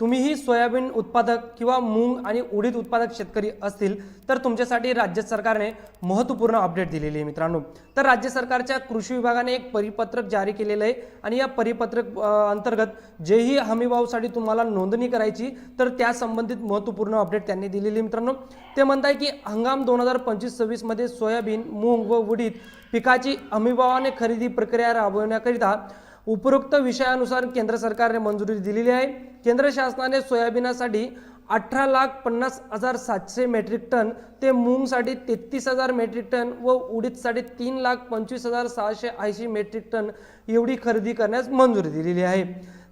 तुम्हीही सोयाबीन उत्पादक किंवा मूग आणि उडीद उत्पादक शेतकरी असतील तर तुमच्यासाठी राज्य सरकारने महत्त्वपूर्ण अपडेट दिलेली आहे मित्रांनो. तर राज्य सरकारच्या कृषी विभागाने एक परिपत्रक जारी केलेलं आहे आणि या परिपत्रक अंतर्गत जेही हमीभावसाठी तुम्हाला नोंदणी करायची तर त्या संबंधित महत्त्वपूर्ण अपडेट त्यांनी दिलेली आहे मित्रांनो. ते म्हणत आहे की हंगाम दोन हजार पंचवीस सव्वीसमध्ये सोयाबीन मूग व उडीद पिकाची हमीभावाने खरेदी प्रक्रिया राबवण्याकरिता उपरोक्त विषयानुसार केंद्र सरकारने मंजुरी दिलेली आहे. केंद्र शासनाने सोयाबीनसाठी अठरा लाख पन्नास हजार सातशे मेट्रिक टन ते मूंगसाठी तेहतीस हजार मेट्रिक टन व उडीदसाठी तीन लाख पंचवीस हजार सहाशे ऐंशी मेट्रिक टन एवढी खरेदी करण्यास मंजुरी दिलेली आहे.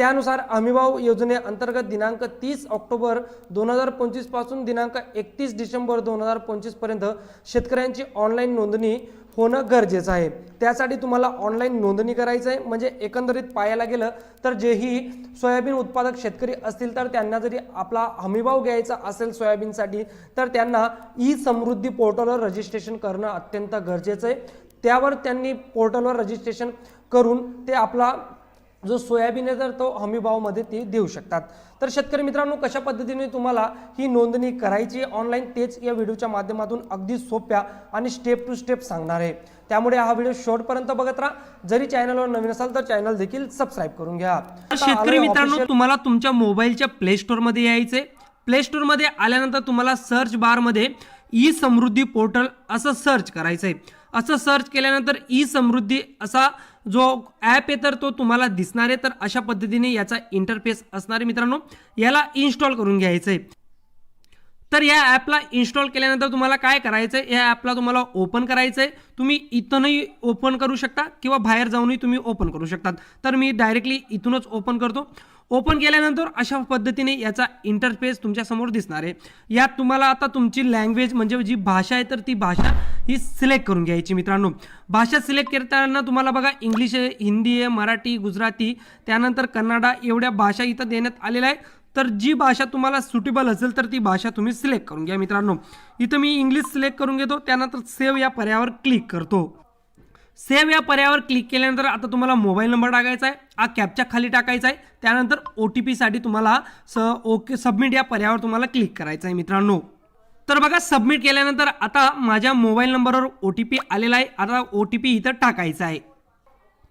त्यानुसार हमीभाव योजनेअंतर्गत दिनांक तीस ऑक्टोबर दोन हजार पंचवीसपासून दिनांक एकतीस डिसेंबर दोन हजार पंचवीसपर्यंत शेतकऱ्यांची ऑनलाईन नोंदणी होणं गरजेचं आहे. त्यासाठी तुम्हाला ऑनलाईन नोंदणी करायचं आहे. म्हणजे एकंदरीत पाहायला गेलं तर जेही सोयाबीन उत्पादक शेतकरी असतील तर त्यांना जरी आपला हमीभाव घ्यायचा असेल सोयाबीनसाठी तर त्यांना ई समृद्धी पोर्टलवर रजिस्ट्रेशन करणं अत्यंत गरजेचं आहे. त्यावर त्यांनी पोर्टलवर रजिस्ट्रेशन करून ते आपला जो सोयाबीन आहे तर तो हमी भावमध्ये ते देऊ शकतात. तर शेतकरी मित्रांनो कशा पद्धतीने तुम्हाला ही नोंदणी करायची ऑनलाईन तेच या व्हिडिओच्या माध्यमातून अगदी सोप्या आणि स्टेप टू स्टेप सांगणार आहे. त्यामुळे हा व्हिडिओ शेवटपर्यंत बघत राहा. जरी चॅनलवर नवीन असाल तर चॅनल देखील सबस्क्राईब करून घ्या. शेतकरी मित्रांनो तुम्हाला तुमच्या मोबाईलच्या प्ले स्टोअरमध्ये यायचे प्ले स्टोअरमध्ये आल्यानंतर तुम्हाला सर्च बारमध्ये ई समृद्धी पोर्टल असं सर्च करायचं आहे. असं सर्च केल्यानंतर ई समृद्धी असा जो ॲप आहे तर तो तुम्हाला दिसणार आहे. तर अशा पद्धतीने याचा इंटरफेस असणार आहे मित्रांनो. याला इन्स्टॉल करून घ्यायचं आहे तर या ॲपला इन्स्टॉल केल्यानंतर तुम्हाला काय करायचं आहे या ॲपला तुम्हाला ओपन करायचं आहे तुम्ही इथूनही ओपन करू शकता किंवा बाहेर जाऊनही तुम्ही ओपन करू शकतात तर मी डायरेक्टली इथूनच ओपन करतो. ओपन केल्यानंतर अशा पद्धतीने याचा इंटरफेस तुमच्यासमोर दिसणार आहे. यात तुम्हाला आता तुमची लँग्वेज म्हणजे जी भाषा आहे तर ती भाषा ही सिलेक्ट करून घ्यायची मित्रांनो. भाषा सिलेक्ट करताना तुम्हाला बघा इंग्लिश आहे हिंदी आहे मराठी गुजराती त्यानंतर कन्नडा एवढ्या भाषा इथं देण्यात आलेल्या आहे तर जी भाषा तुम्हाला सुटेबल असेल तर ती भाषा तुम्ही सिलेक्ट करून घ्या मित्रांनो. इथं मी इंग्लिश सिलेक्ट करून घेतो त्यानंतर सेव्ह या पर्यायावर क्लिक करतो. सेव्ह या पर्यायावर क्लिक केल्यानंतर आता तुम्हाला मोबाईल नंबर टाकायचा आहे हा कॅपच्या खाली टाकायचा आहे त्यानंतर ओ टी पीसाठी तुम्हाला स ओके सबमिट या पर्यायावर तुम्हाला क्लिक करायचं आहे मित्रांनो. तर बघा सबमिट केल्यानंतर आता माझ्या मोबाईल नंबरवर ओ टी पी आलेला आहे आता ओ टी पी इथं टाकायचा आहे.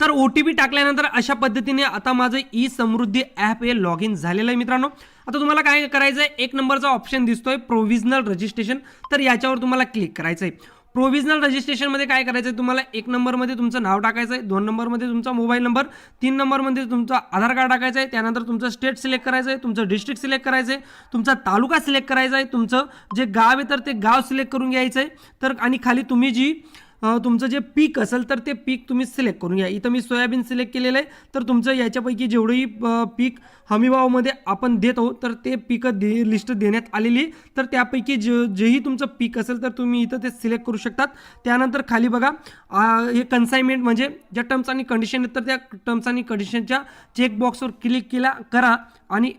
तर ओ टी पी टाकल्यानंतर अशा पद्धतीने आता माझं ई समृद्धी ॲप हे लॉग इन झालेलं आहे मित्रांनो. आता तुम्हाला काय करायचं आहे एक नंबरचा ऑप्शन दिसतोय प्रोव्हिजनल रजिस्ट्रेशन. तर याच्यावर तुम्हाला क्लिक करायचं आहे प्रोव्हिजनल रजिस्ट्रेशनमध्ये काय करायचं आहे तुम्हाला? एक नंबरमध्ये तुमचं नाव टाकायचं आहे दोन नंबरमध्ये तुमचा मोबाईल नंबर तीन नंबरमध्ये तुमचं आधार कार्ड टाकायचं आहे त्यानंतर तुमचं स्टेट सिलेक्ट करायचं आहे तुमचं डिस्ट्रिक्ट सिलेक्ट करायचं आहे तुमचा तालुका सिलेक्ट करायचा आहे तुमचं जे गाव आहे तर ते गाव सिलेक्ट करून घ्यायचं आहे तर आणि खाली तुम्ही जी तुमचं जे पीक असेल तर ते पीक तुम्ही सिलेक्ट करून घ्या. इथं मी सोयाबीन सिलेक्ट केलेलं आहे तर तुमचं याच्यापैकी जेवढंही पीक हमीभावामध्ये आपण देत आहोत तर ते पिकं दे लिस्ट देण्यात आलेली आहे. तर त्यापैकी जे जेही तुमचं पीक असेल तर तुम्ही इथं ते सिलेक्ट करू शकतात. त्यानंतर खाली बघा हे कन्साइनमेंट म्हणजे ज्या टर्म्स आणि कंडिशन आहेत तर त्या टर्म्स आणि कंडिशनच्या चेकबॉक्सवर क्लिक केला करा. आणि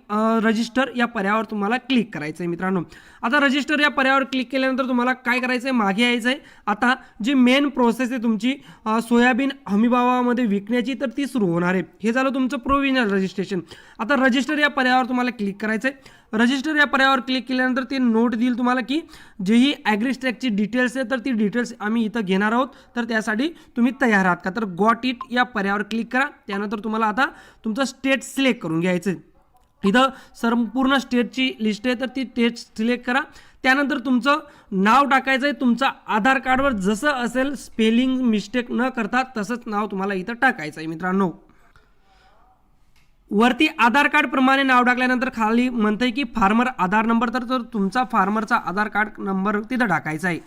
रजिस्टर या पर्यायावर तुम्हाला क्लिक करायचं आहे मित्रांनो. आता रजिस्टर या पर्यायावर क्लिक केल्यानंतर तुम्हाला काय करायचं आहे मागे यायचं आहे आता जी मेन प्रोसेस आहे तुमची सोयाबीन हमीभावामध्ये विकण्याची तर ती सुरू होणार आहे. हे झालं तुमचं प्रोव्हिजनल रजिस्ट्रेशन आता रजिस्टर या पर्यायावर तुम्हाला क्लिक करायचं आहे रजिस्टर या पर्यायावर क्लिक केल्यानंतर ते नोट देईल तुम्हाला की जेही ॲग्रिस्टॅकची डिटेल्स आहे तर ती डिटेल्स आम्ही इथं घेणार आहोत. तर त्यासाठी तुम्ही तयार आहात का? तर गॉट इट या पर्यायावर क्लिक करा. त्यानंतर तुम्हाला आता तुमचं स्टेट सिलेक्ट करून घ्यायचं आहे इथं संपूर्ण स्टेटची लिस्ट आहे तर ती स्टेट सिलेक्ट करा. त्यानंतर तुमचं नाव टाकायचं आहे तुमचं आधार कार्डवर जसं असेल स्पेलिंग मिस्टेक न करता तसंच नाव तुम्हाला इथं टाकायचं आहे मित्रांनो. वरती आधार कार्डप्रमाणे नाव टाकल्यानंतर खाली म्हणतंय की फार्मर आधार नंबर तर तर तुमचा फार्मरचा आधार कार्ड नंबर तिथं टाकायचा आहे.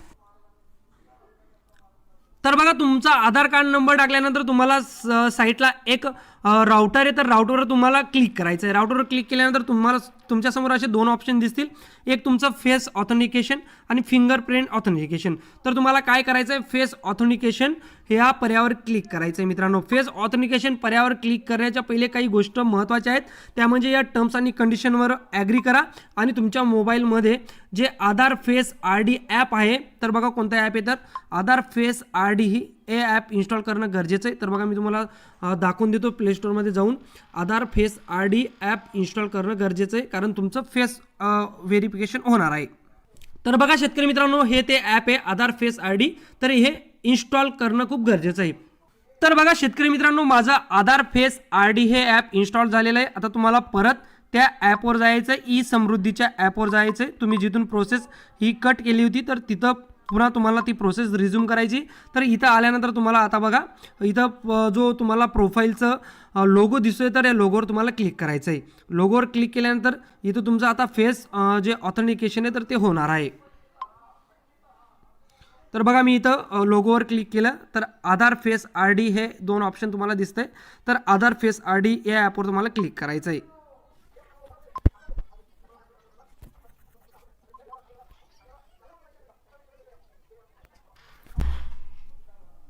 तर बघा तुमचा आधार कार्ड नंबर टाकल्यानंतर तुम्हाला स- साईटला एक राऊटर आहे तर राऊटरवर तुम्हाला क्लिक करायचं आहे राऊटरवर क्लिक केल्यानंतर तुम्हाला तुमच्यासमोर असे दोन ऑप्शन दिसतील. एक तुमचं फेस ऑथेंटिकेशन आणि फिंगरप्रिंट ऑथेंटिकेशन तर तुम्हाला काय करायचं आहे फेस ऑथेंटिकेशन ह्या पर्यावर क्लिक करायचं आहे मित्रांनो. फेस ऑथेंटिकेशन पर्यावर क्लिक करण्याच्या पहिले काही गोष्ट महत्त्वाच्या आहेत. त्या म्हणजे या टर्म्स आणि कंडिशनवर ॲग्री करा. आणि तुमच्या मोबाईलमध्ये जे Aadhaar face R D app आहे तर बघा कोणता ॲप आहे तर? आधार फेस आर डी ही हे ॲप इन्स्टॉल करणं गरजेचं आहे. तर बघा मी तुम्हाला दाखवून देतो प्ले स्टोअरमध्ये जाऊन. Aadhaar face R D app install करणं गरजेचं आहे कारण तुमचं फेस व्हेरिफिकेशन होणार आहे. तर बघा शेतकरी मित्रांनो हे ते ॲप आहे आधार फेस आय डी तर हे इन्स्टॉल करणं खूप गरजेचं आहे. तर बघा शेतकरी मित्रांनो माझं आधार फेस आर डी हे ॲप इन्स्टॉल झालेलं आहे. आता तुम्हाला परत त्या ॲपवर जायचं आहे ई समृद्धीच्या ॲपवर जायचं आहे. तुम्ही जिथून प्रोसेस ही कट केली होती तर तिथं पुन्हा तुम्हाला ती प्रोसेस रिझ्यूम करायची. तर इथं आल्यानंतर तुम्हाला आता बघा इथं प- जो तुम्हाला प्रोफाईलचं लोगो दिसतोय तर या लोगोवर तुम्हाला क्लिक करायचं आहे लोगोवर क्लिक केल्यानंतर इथं तुमचं आता फेस जे ऑथेंटिकेशन आहे तर ते होणार आहे. तर बघा मी इथं लोगोवर क्लिक केलं. तर आधार फेस आर डी हे दोन ऑप्शन तुम्हाला दिसतंय. तर आधार फेस आर डी या ॲपवर तुम्हाला क्लिक करायचं आहे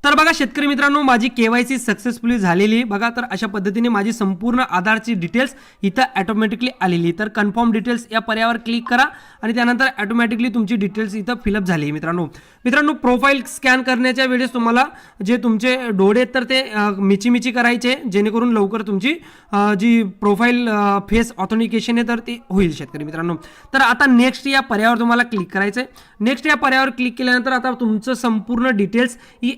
तर बघा शेतकरी मित्रांनो माझी केवायसी सक्सेसफुली झालेली बघा तर अशा पद्धतीने माझी संपूर्ण आधारची डिटेल्स इथं ॲटोमॅटिकली आलेली तर कन्फर्म डिटेल्स या पर्यावर क्लिक करा आणि त्यानंतर ॲटोमॅटिकली तुमची डिटेल्स इथं फिलअप झाली मित्रांनो. मित्रांनो प्रोफाईल स्कॅन करण्याच्या वेळेस तुम्हाला जे तुमचे डोळे आहेत तर ते मिचीमिची करायचे जेणेकरून लवकर तुमची जी प्रोफाईल फेस ऑथेंटिकेशन आहे तर ती होईल शेतकरी मित्रांनो. तर आता नेक्स्ट या पर्यावर तुम्हाला क्लिक करायचं आहे नेक्स्ट या पर्यावर क्लिक केल्यानंतर आता तुमचं संपूर्ण डिटेल्स ही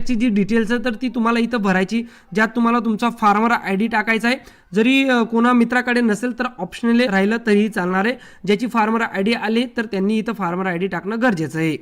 कॉन्टॅक्टची जी डिटेल्स आहे तर ती तुम्हाला इथं भरायची ज्यात तुम्हाला तुमचा फार्मर आय डी टाकायचा आहे. जरी कोणा मित्राकडे नसेल तर ऑप्शनली राहिलं तरीही चालणार आहे. ज्याची फार्मर आय डी आली तर त्यांनी इथं फार्मर आय डी टाकणं गरजेचं आहे.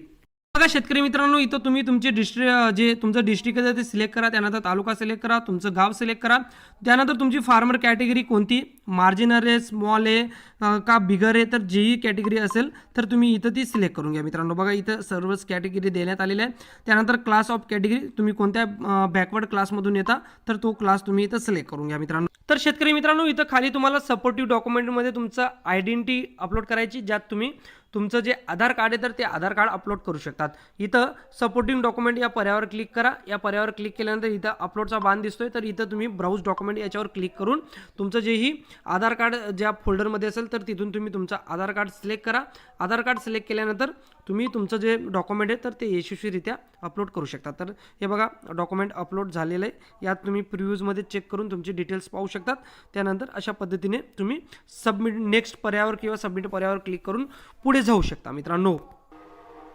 बघा शेतकरी मित्रांनो इथं तुम्ही तुमचे डिस्ट्रि जे तुमचं डिस्ट्रिक्ट आहे ते सिलेक्ट करा त्यानंतर तालुका सिलेक्ट करा तुमचं गाव सिलेक्ट करा. त्यानंतर तुमची फार्मर कॅटेगरी कोणती? मार्जिनर आहे स्मॉल आहे का बिगर आहे? तर जेही कॅटेगरी असेल तर तुम्ही इथं ती सिलेक्ट करून घ्या. मित्रांनो बघा इथं सर्वच कॅटेगरी देण्यात आलेल्या आहे त्यानंतर क्लास ऑफ कॅटेगरी तुम्ही कोणत्या बॅकवर्ड क्लासमधून येता तर तो क्लास तुम्ही इथं सिलेक्ट करून घ्या मित्रांनो. तर शेतकरी मित्रांनो इथं खाली तुम्हाला सपोर्टिव्ह डॉक्युमेंटमध्ये तुमचं आयडेंटिटी अपलोड करायची ज्यात तुम्ही तुमचं जे आधार कार्ड आहे तर ते आधार कार्ड अपलोड करू शकतात. इथं सपोर्टिंग डॉक्युमेंट या पर्यावर क्लिक करा. या पर्यावर क्लिक केल्यानंतर इथं अपलोडचा बांध दिसतोय. तर इथं तुम्ही ब्राउज डॉक्युमेंट याच्यावर क्लिक करून तुमचं जेही आधार कार्ड ज्या फोल्डरमध्ये असेल तर तिथून तुम्ही तुमचं आधार कार्ड सिलेक्ट करा. आधार कार्ड सिलेक्ट केल्यानंतर तुम्ही तुमचं जे डॉक्युमेंट आहे तर ते यशस्वीरित्या अपलोड करू शकता. तर हे बघा डॉक्युमेंट अपलोड झालेलं आहे. यात तुम्ही प्रिव्ह्यूजमध्ये चेक करून तुमचे डिटेल्स पाहू शकतात. त्यानंतर अशा पद्धतीने तुम्ही सबमिट नेक्स्ट पर्यावर किंवा सबमिट पर्यावर क्लिक करून पुढे जाऊ शकता मित्रांनो.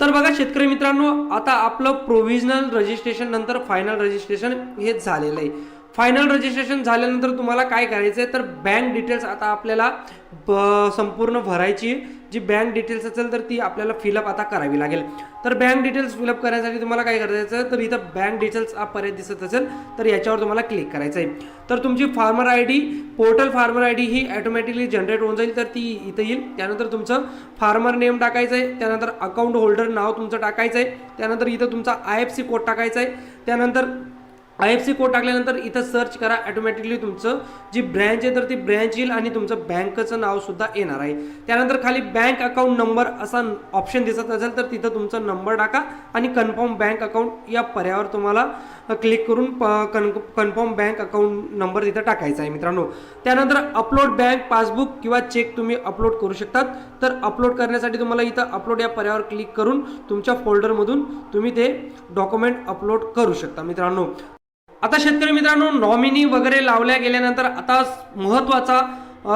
तर बघा शेतकरी मित्रांनो आता आपलं प्रोव्हिजनल रजिस्ट्रेशन नंतर फायनल रजिस्ट्रेशन हे झालेलं आहे. फायनल रजिस्ट्रेशन झाल्यानंतर तुम्हाला काय करायचं आहे? तर बँक डिटेल्स आता आपल्याला ब- संपूर्ण भरायची जी बँक डिटेल्स असेल तर ती आपल्याला फिलअप आता करावी लागेल. तर बँक डिटेल्स फिलअप करण्यासाठी तुम्हाला काय करायचं तर इथं बँक डिटेल्स हा पर्याय दिसत असेल तर याच्यावर तुम्हाला क्लिक करायचं आहे. तर तुमची farmer I D portal farmer I D he automatically generate होऊन जाईल तर ती इथं येईल. त्यानंतर तुमचं फार्मर नेम टाकायचं आहे. त्यानंतर अकाउंट होल्डर नाव तुमचं टाकायचं आहे. त्यानंतर इथं तुमचा आय एफ सी कोड टाकायचा आहे. त्यानंतर आय एफ सी कोड टाकल्यानंतर इथं सर्च करा ऑटोमॅटिकली तुमचं जी ब्रँच आहे तर ती ब्रँच येईल आणि तुमचं बँकचं नाव सुद्धा येणार आहे. त्यानंतर खाली बँक अकाउंट नंबर असा ऑप्शन दिसत असेल तर तिथं तुमचा नंबर टाका आणि कन्फर्म बँक अकाउंट या पर्यावर तुम्हाला क्लिक करून कन्फर्म बँक अकाउंट नंबर तिथं टाकायचा आहे मित्रांनो. त्यानंतर अपलोड बँक पासबुक किंवा चेक तुम्ही अपलोड करू शकतात. तर अपलोड करण्यासाठी तुम्हाला इथं अपलोड या पर्यावर क्लिक करून तुमच्या फोल्डरमधून तुम्ही ते डॉक्युमेंट अपलोड करू शकता मित्रांनो. आता शेतकरी मित्रांनो नॉमिनी वगैरे लावल्या गेल्यानंतर आता महत्त्वाचा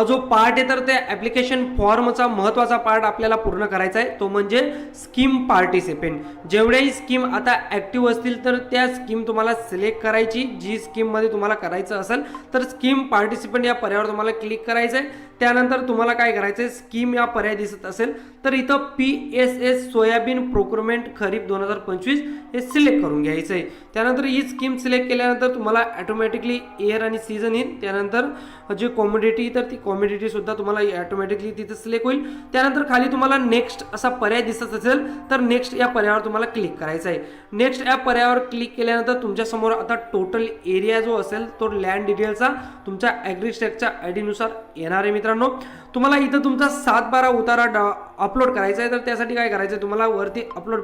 जो पार्ट आहे तर ते ॲप्लिकेशन फॉर्मचा महत्त्वाचा पार्ट आपल्याला पूर्ण करायचा आहे. तो म्हणजे स्कीम पार्टिसिपेंट जेवढ्याही स्कीम आता ॲक्टिव्ह असतील तर त्या स्कीम तुम्हाला सिलेक्ट करायची. जी स्कीममध्ये तुम्हाला करायचं असेल तर स्कीम पार्टिसिपेंट या पर्यायावर तुम्हाला क्लिक करायचं आहे त्यानंतर तुम्हाला काय करायचं आहे स्कीम या पर्याय दिसत असेल तर इथं P S S soybean procurement खरीप दोन हजार पंचवीस हे सिलेक्ट करून घ्यायचं आहे त्यानंतर ही स्कीम सिलेक्ट केल्यानंतर तुम्हाला ॲटोमॅटिकली एअर आणि सीझन येईल. त्यानंतर जी कॉमोडिटी तर ती कॉमोडिटी सुद्धा तुम्हाला ऑटोमॅटिकली तिथे सिलेक्ट होईल. त्यानंतर खाली तुम्हाला नेक्स्ट असा पर्याय दिसत असेल तर नेक्स्ट या पर्यायावर तुम्हाला क्लिक करायचं आहे. नेक्स्ट या पर्यायावर क्लिक केल्यानंतर तुमच्यासमोर आता टोटल एरिया जो असेल तो लँड डिटेलचा तुमच्या ॲग्रिस्टॅकच्या आय डीनुसार येणार आहे मित्रांनो. तुम्हाला इथं तुमचा सात बारा उतारा डा अपलोड करायचं आहे तर त्यासाठी काय करायचं आहे? तुम्हाला वरती अपलोड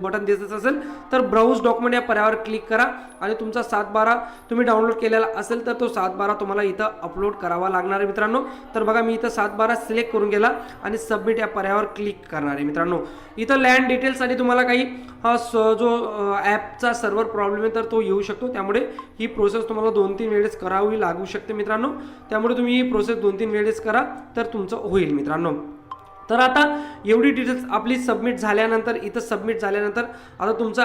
बटन दिसत असेल तर ब्राउज डॉक्युमेंट या पर्यावर क्लिक करा आणि तुमचा सात बारा तुम्ही डाउनलोड केलेला असेल तर तो सात बारा तुम्हाला इथं अपलोड करावा लागणार आहे मित्रांनो. तर बघा मी इथं सात बारा सिलेक्ट करून गेला आणि सबमिट या पर्यावर क्लिक करणार आहे मित्रांनो. इथं लँड डिटेल्ससाठी तुम्हाला काही हा स- जो ॲपचा सर्व्हर प्रॉब्लेम आहे तर तो येऊ शकतो. त्यामुळे ही प्रोसेस तुम्हाला दोन तीन वेळेस करावी लागू शकते मित्रांनो. त्यामुळे तुम्ही ही प्रोसेस दोन तीन वेळेस करा तर तुमचं होईल मित्रांनो. तर आता एवढी डिटेल्स आपली सबमिट झाल्यानंतर इथं सबमिट झाल्यानंतर आता तुमचा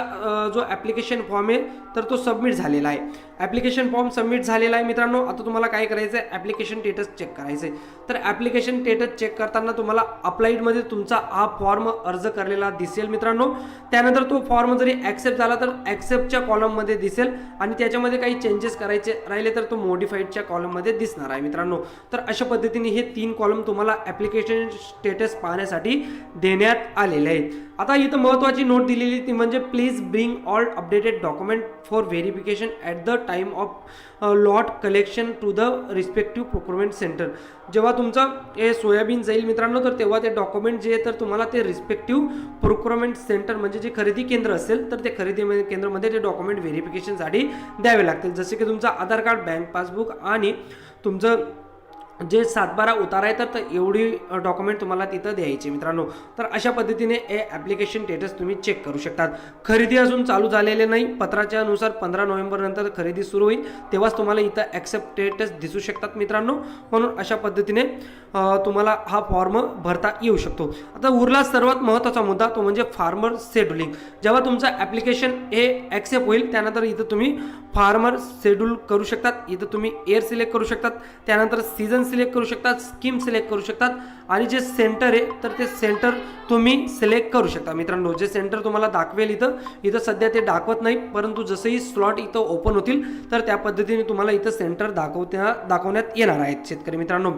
जो ॲप्लिकेशन फॉर्म आहे तर तो सबमिट झालेला आहे. ॲप्लिकेशन फॉर्म सबमिट झालेला आहे मित्रांनो आता तुम्हाला काय करायचं आहे? ॲप्लिकेशन स्टेटस चेक करायचं आहे. तर ॲप्लिकेशन स्टेटस चेक करताना तुम्हाला अप्लाईडमध्ये तुमचा हा फॉर्म अर्ज करलेला दिसेल मित्रांनो. त्यानंतर तो फॉर्म जरी ॲक्सेप्ट झाला तर ॲक्सेप्टच्या कॉलममध्ये दिसेल आणि त्याच्यामध्ये काही चेंजेस करायचे राहिले तर तो मोडिफाईडच्या कॉलममध्ये दिसणार आहे मित्रांनो. तर अशा पद्धतीने हे तीन कॉलम तुम्हाला ॲप्लिकेशन स्टेटस पाहण्यासाठी देण्यात आलेले आहेत. आता इथं महत्त्वाची नोट दिलेली ती म्हणजे please bring all updated document for verification at the time of lot collection to the respective procurement centre जेव्हा तुमचं हे सोयाबीन जाईल मित्रांनो तर तेव्हा ते डॉक्युमेंट जे आहे तर तुम्हाला ते रिस्पेक्टिव्ह प्रोक्युरमेंट सेंटर म्हणजे जे खरेदी केंद्र असेल तर ते खरेदी केंद्रामध्ये ते डॉक्युमेंट व्हेरिफिकेशनसाठी द्यावे लागतील. जसे की तुमचं आधार कार्ड बँक पासबुक आणि तुमचं जे सातबारा उतारा आहे तर एवढी डॉक्युमेंट तुम्हाला तिथं द्यायची मित्रांनो. तर अशा पद्धतीने हे ॲप्लिकेशन स्टेटस तुम्ही चेक करू शकतात. खरेदी अजून चालू झालेले नाही. पत्राच्या नुसार पंधरा नोव्हेंबरनंतर खरेदी सुरू होईल. तेव्हाच तुम्हाला इथं ॲक्सेप्ट स्टेटस दिसू शकतात मित्रांनो. म्हणून अशा पद्धतीने तुम्हाला हा फॉर्म भरता येऊ शकतो. आता उरला सर्वात महत्त्वाचा मुद्दा तो म्हणजे फार्मर शेड्युलिंग जेव्हा तुमचं ॲप्लिकेशन हे ॲक्सेप्ट होईल त्यानंतर इथं तुम्ही फार्मर शेड्यूल करू शकतात. इथं तुम्ही एअर सिलेक्ट करू शकतात. त्यानंतर सीझन सिलेक्ट करू शकतात स्कीम सिलेक्ट करू शकतात. आणि जे सेंटर आहे तर ते सेंटर तुम्ही सिलेक्ट करू शकता. मित्रांनो जे सेंटर तुम्हाला दाखवेल इथं इथं सध्या ते दाखवत नाही परंतु जसंही स्लॉट इथं ओपन होतील तर त्या पद्धतीने तुम्हाला इथं सेंटर दाखवत्या दाखवण्यात येणार आहेत शेतकरी मित्रांनो.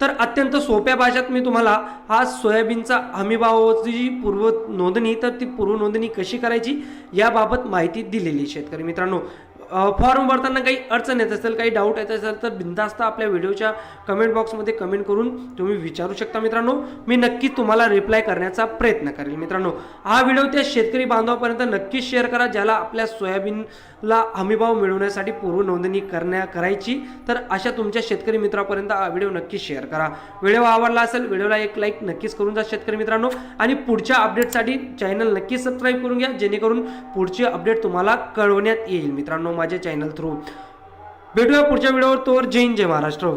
तर अत्यंत सोप्या भाषेत मी तुम्हाला हा सोयाबीनचा हमीभावाची जी पूर्व नोंदणी तर ती पूर्व नोंदणी कशी करायची याबाबत माहिती दिलेली शेतकरी मित्रांनो. फॉर्म भरताना काही अडचण येत असेल काही डाऊट येत असेल तर बिंदास्त आपल्या व्हिडिओच्या कमेंट बॉक्समध्ये कमेंट करून तुम्ही विचारू शकता मित्रांनो. मी नक्की तुम्हाला रिप्लाय करण्याचा प्रयत्न करेल मित्रांनो. हा व्हिडिओ त्या शेतकरी बांधवापर्यंत नक्कीच शेअर करा ज्याला आपल्या सोयाबीनला हमीभाव मिळवण्यासाठी पूर्व नोंदणी करण्या करायची. तर अशा तुमच्या शेतकरी मित्रापर्यंत हा व्हिडिओ नक्कीच शेअर करा. व्हिडिओ आवडला असेल व्हिडिओला एक लाईक नक्कीच करून जा शेतकरी मित्रांनो. आणि पुढच्या अपडेटसाठी चॅनल नक्कीच सबस्क्राईब करून घ्या जेणेकरून पुढची अपडेट तुम्हाला कळवण्यात येईल मित्रांनो. माझ्या चॅनल थ्रू भेटूया पुढच्या व्हिडिओवर तोवर जय हिंद जय महाराष्ट्र.